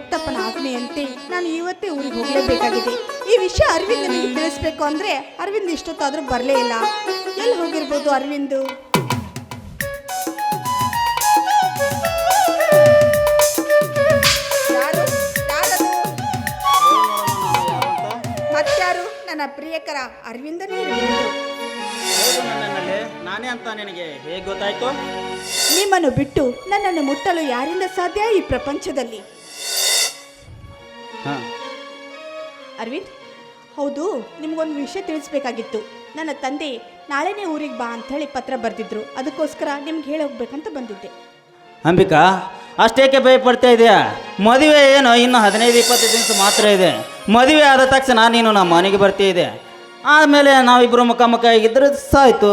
ಹೆತ್ತಪ್ಪನ ಆಜ್ಞೆಯಂತೆ ನಾನು ಇವತ್ತೇ ಊರಿಗೆ ಹೋಗಲೇಬೇಕಾಗಿದೆ. ಈ ವಿಷಯ ಅರವಿಂದನಿಗೆ ತಿಳಿಸ್ಬೇಕು ಅಂದ್ರೆ ಅರವಿಂದ್ ಇಷ್ಟೊತ್ತಾದ್ರೂ ಬರಲೇ ಇಲ್ಲ. ಎಲ್ಲಿ ಹೋಗಿರ್ಬೋದು ಅರವಿಂದು? ಮತ್ಯಾರು ನನ್ನ ಪ್ರಿಯಕರ ಅರವಿಂದನೇ ಇರಬಹುದು ನಾನೇ ಅಂತ ನಿನಗೆ ಹೇಗೆ ಗೊತ್ತಾಯ್ತು? ನಿಮ್ಮನ್ನು ಬಿಟ್ಟು ನನ್ನನ್ನು ಮುಟ್ಟಲು ಯಾರಿಂದ ಸಾಧ್ಯ ಈ ಪ್ರಪಂಚದಲ್ಲಿ? ಹಾಂ. ಅರವಿಂದ್ ಹೌದು ನಿಮ್ಗೊಂದು ವಿಷಯ ತಿಳಿಸ್ಬೇಕಾಗಿತ್ತು. ನನ್ನ ತಂದೆ ನಾಳೆನೇ ಊರಿಗೆ ಬಾ ಅಂತ ಹೇಳಿ ಪತ್ರ ಬರೆದಿದ್ರು. ಅದಕ್ಕೋಸ್ಕರ ನಿಮ್ಗೆ ಹೇಳಿ ಹೋಗ್ಬೇಕಂತ ಬಂದಿದ್ದೆ. ಅಂಬಿಕಾ ಅಷ್ಟೇಕೆ ಭಯಪಡ್ತಾ ಇದೆಯಾ? ಮದುವೆ ಏನು ಇನ್ನು ಹದಿನೈದು ಇಪ್ಪತ್ತು ದಿವಸ ಮಾತ್ರ ಇದೆ. ಮದುವೆ ಆದ ತಕ್ಷಣ ನೀನು ನಮ್ಮ ಮನೆಗೆ ಬರ್ತಾ ಇದೆ. ಆಮೇಲೆ ನಾವಿಬ್ಬರು ಮುಖ ಮುಖ ಆಗಿದ್ರೆ ಸಾಯ್ತು.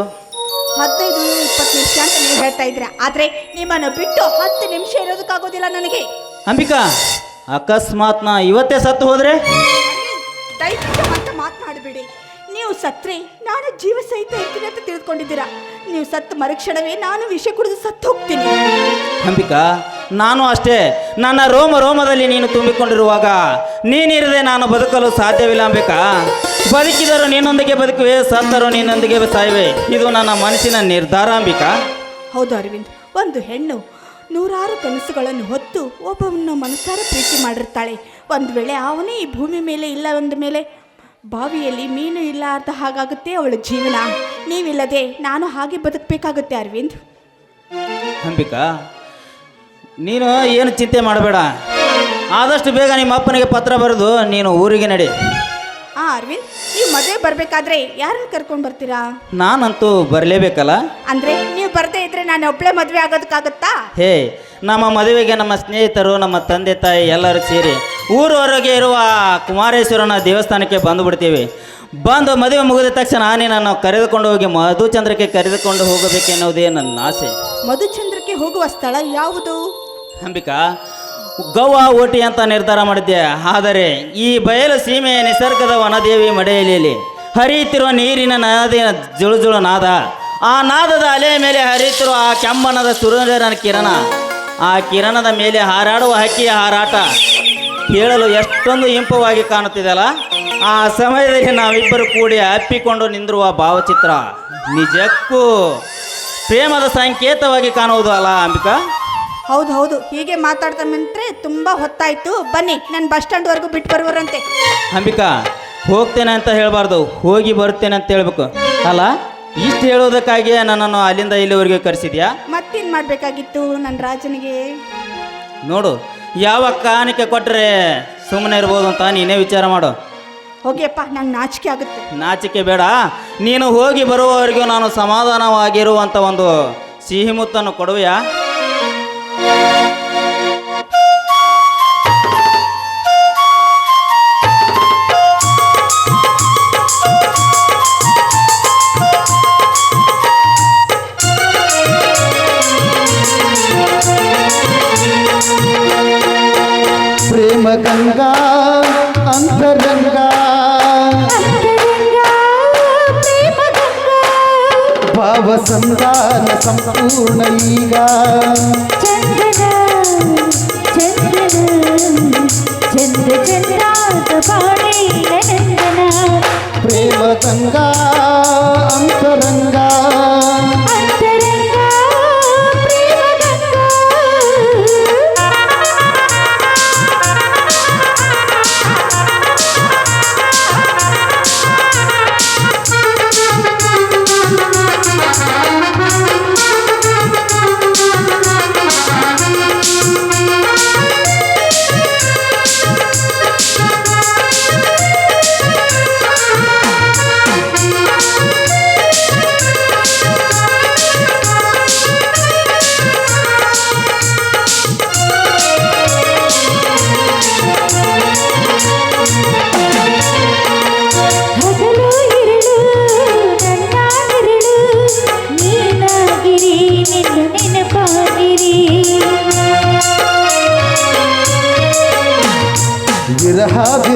ಹದಿನೈದು ಇಪ್ಪತ್ತು ನಿಮಿಷ ಅಂತ ನೀವು ಹೇಳ್ತಾ ಇದ್ದೀರಾ? ಆದರೆ ನಿಮ್ಮನ್ನು ಬಿಟ್ಟು ಹತ್ತು ನಿಮಿಷ ಇರೋದಕ್ಕಾಗೋದಿಲ್ಲ ನನಗೆ. ಅಂಬಿಕಾ ಅಕಸ್ಮಾತ್ ನಾ ಇವತ್ತೇ ಸತ್ತು ಹೋದ್ರೆ? ದಯವಿಟ್ಟು ಅಂತ ಮಾತನಾಡಬೇಡಿ ನೀವು ಸತ್ರೆ ನಾನು ಜೀವ ಸಹಿತ ಇರ್ತೀನಿ ಅಂತ ತಿಳ್ಕೊಂಡಿದ್ದೀರಾ. ನೀವು ಸತ್ತು ಮರುಕ್ಷಣವೇ ನಾನು ವಿಷ ಕುಡಿದು ಸತ್ತು ಹೋಗ್ತೀನಿ. ಅಂಬಿಕಾ ನಾನು ಅಷ್ಟೇ. ನನ್ನ ರೋಮ ರೋಮದಲ್ಲಿ ನೀನು ತುಂಬಿಕೊಂಡಿರುವಾಗ ನೀನಿರದೆ ನಾನು ಬದುಕಲು ಸಾಧ್ಯವಿಲ್ಲ ಅಂಬಿಕಾ. ಬದುಕಿದರೂ ನಿನ್ನೊಂದಿಗೆ ಬದುಕುವೆ ಸತ್ತರೂ ನಿನ್ನೊಂದಿಗೆ ಸಾಯುವೆ. ಇದು ನನ್ನ ಮನಸ್ಸಿನ ನಿರ್ಧಾರ ಅಂಬಿಕಾ. ಹೌದು ಅರವಿಂದ್ ಒಂದು ಹೆಣ್ಣು ನೂರಾರು ಕನಸುಗಳನ್ನು ಹೊತ್ತು ಒಬ್ಬವನ್ನು ಮನಸಾರ ಪ್ರೀತಿ ಮಾಡಿರ್ತಾಳೆ. ಒಂದು ವೇಳೆ ಅವನೇ ಈ ಭೂಮಿ ಮೇಲೆ ಇಲ್ಲ ಅಂದ ಮೇಲೆ ಬಾವಿಯಲ್ಲಿ ಮೀನು ಇಲ್ಲ ಅಂತ ಹಾಗಾಗುತ್ತೆ ಅವಳ ಜೀವನ. ನೀವಿಲ್ಲದೆ ನಾನು ಹಾಗೆ ಬದುಕಬೇಕಾಗುತ್ತೆ ಅರವಿಂದ್. ಅಂಬಿಕಾ, ನೀನು ಏನು ಚಿಂತೆ ಮಾಡಬೇಡ. ಆದಷ್ಟು ಬೇಗ ನಿಮ್ಮ ಅಪ್ಪನಿಗೆ ಪತ್ರ ಬರೆದು ನೀನು ಊರಿಗೆ ನಡಿ. ಆ ಅರವಿಂದ್ ನೀವು ಮದುವೆ ಬರಬೇಕಾದ್ರೆ ಯಾರನ್ನ ಕರ್ಕೊಂಡು ಬರ್ತೀರಾ? ನಾನಂತೂ ಬರಲೇಬೇಕಲ್ಲ? ಅಂದರೆ ನೀವು ಬರದೇ ಇದ್ರೆ ನಾನು ಒಬ್ಬಳೇ ಮದುವೆ ಆಗೋದಕ್ಕಾಗತ್ತಾ? ಹೇ ನಮ್ಮ ಮದುವೆಗೆ ನಮ್ಮ ಸ್ನೇಹಿತರು ನಮ್ಮ ತಂದೆ ತಾಯಿ ಎಲ್ಲರೂ ಸೇರಿ ಊರವರೆಗೆ ಇರುವ ಕುಮಾರೇಶ್ವರನ ದೇವಸ್ಥಾನಕ್ಕೆ ಬಂದು ಬಿಡ್ತೀವಿ ಬಂದು ಮದುವೆ ಮುಗಿದ ತಕ್ಷಣ ನಿನ್ನನ್ನು ಕರೆದುಕೊಂಡು ಹೋಗಿ ಮಧುಚಂದ್ರಕ್ಕೆ ಕರೆದುಕೊಂಡು ಹೋಗಬೇಕೆನ್ನುವುದೇ ನನ್ನ ಆಸೆ. ಮಧುಚಂದ್ರಕ್ಕೆ ಹೋಗುವ ಸ್ಥಳ ಯಾವುದು? ಅಂಬಿಕಾ ಗವ್ವ ಓಟಿ ಅಂತ ನಿರ್ಧಾರ ಮಾಡಿದ್ದೆ. ಆದರೆ ಈ ಬಯಲು ಸೀಮೆಯ ನಿಸರ್ಗದ ವನದೇವಿ ಮಡೆಯಲ್ಲಿ ಹರಿಯುತ್ತಿರುವ ನೀರಿನ ನದಿನ ಜುಳು ಜುಳು ನಾದ. ಆ ನಾದದ ಅಲೆಯ ಮೇಲೆ ಹರಿಯುತ್ತಿರುವ ಆ ಕೆಮ್ಮನದ ಸೂರ್ಯನ ಕಿರಣ. ಆ ಕಿರಣದ ಮೇಲೆ ಹಾರಾಡುವ ಹಕ್ಕಿಯ ಹಾರಾಟ ಕೇಳಲು ಎಷ್ಟೊಂದು ಇಂಪವಾಗಿ ಕಾಣುತ್ತಿದೆಯಲ್ಲ? ಆ ಸಮಯದಲ್ಲಿ ನಾವಿಬ್ಬರು ಕೂಡಿ ಅಪ್ಪಿಕೊಂಡು ನಿಂದಿರುವ ಭಾವಚಿತ್ರ ನಿಜಕ್ಕೂ ಪ್ರೇಮದ ಸಂಕೇತವಾಗಿ ಕಾಣುವುದು ಅಲ್ಲ, ಅಂಬಿಕಾ? ಹೌದು ಹೌದು. ಹೀಗೆ ಮಾತಾಡ್ತಾ ತುಂಬಾ ತುಂಬ ಹೊತ್ತಾಯ್ತು. ಬನ್ನಿ ನಾನು ಬಸ್ ಸ್ಟ್ಯಾಂಡ್ವರೆಗೂ ಬಿಟ್ಟು ಬರುವರಂತೆ ಅಂಬಿಕಾ ಹೋಗ್ತೇನೆ ಅಂತ ಹೇಳಬಾರ್ದು. ಹೋಗಿ ಬರ್ತೇನೆ ಅಂತ ಹೇಳ್ಬೇಕು. ಅಲ್ಲ ಇಷ್ಟು ಹೇಳೋದಕ್ಕಾಗಿಯೇ ನನ್ನನ್ನು ಅಲ್ಲಿಂದ ಇಲ್ಲಿವರೆಗೆ ಕರೆಸಿದ್ಯಾ? ಮತ್ತೇನು ಮಾಡಬೇಕಾಗಿತ್ತು ನನ್ನ ರಾಜನಿಗೆ? ನೋಡು ಯಾವ ಕಾಣಿಕೆ ಕೊಟ್ಟರೆ ಸುಮ್ಮನೆ ಇರ್ಬೋದು ಅಂತ ನೀನೇ ವಿಚಾರ ಮಾಡು. ಹೋಗಿಯಪ್ಪ ನಂಗೆ ನಾಚಿಕೆ ಆಗುತ್ತೆ. ನಾಚಿಕೆ ಬೇಡ. ನೀನು ಹೋಗಿ ಬರುವವರೆಗೂ ನಾನು ಸಮಾಧಾನವಾಗಿರುವಂಥ ಒಂದು ಸಿಹಿಮುತ್ತನ್ನು ಕೊಡುವೆಯಾ? ಪ್ರೇಮ ಗಂಗಾ ಅಂತರಂಗ ಭಾವ ಸಂಧಾನ ಸಂಪೂರ್ಣ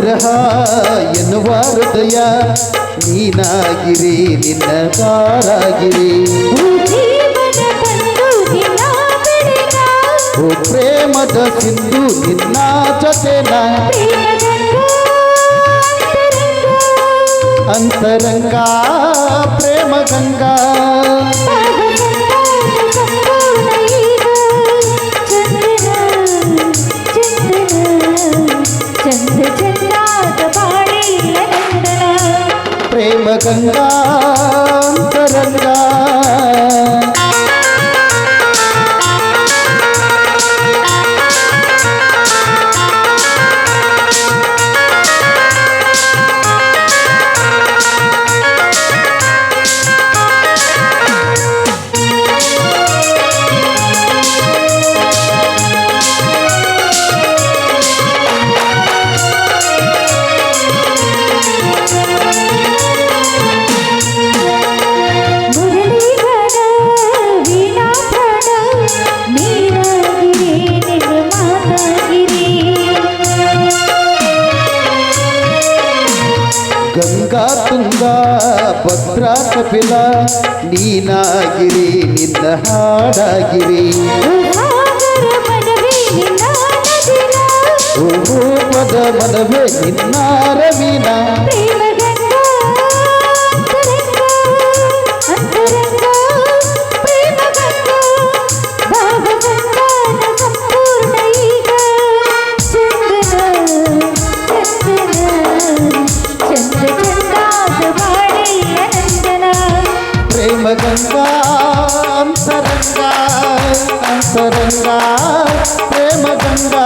ವಿರಹ ಎನ್ನುವ ಹೃದಯ ನೀನಾಗಿರಿ ನಿನ್ನ ಬೆಳಗ ಓ ಪ್ರೇಮದ ಸಿಂಧು ನಿನ್ನ ಜೊತೆನ ಅಂತರಂಗ ಪ್ರೇಮ ಗಂಗಾ ಪ್ರೇಮ ಗಂಗಾ ಕಪಿಲ ನೀನಾಗಿರಿ ನಿನ್ನ ಹಾಡಾಗಿರಿ ಉದಾಗರ ಮನವೇ ನಿನ್ನ ನದಿನ ಓ ರೂಪದ ಮನವೇ ನಿನ್ನ ರವಿನ ಪ್ರೇಮ ಗಂಗಾ ಅಂತರಂಗ ಅಂತರಂಗ ಪ್ರೇಮ ಗಂಗಾ ಭಾವ ಗಂಗಾನ ಸಂಪೂರ್ಣ ಈಗ ಚಂದನ ಚಂದನ ಚಂದ ಚಂದಾದ ಬಾಳೆಯ ప్రేమగంగా అంతరంగా అంతరంగా ప్రేమగంగా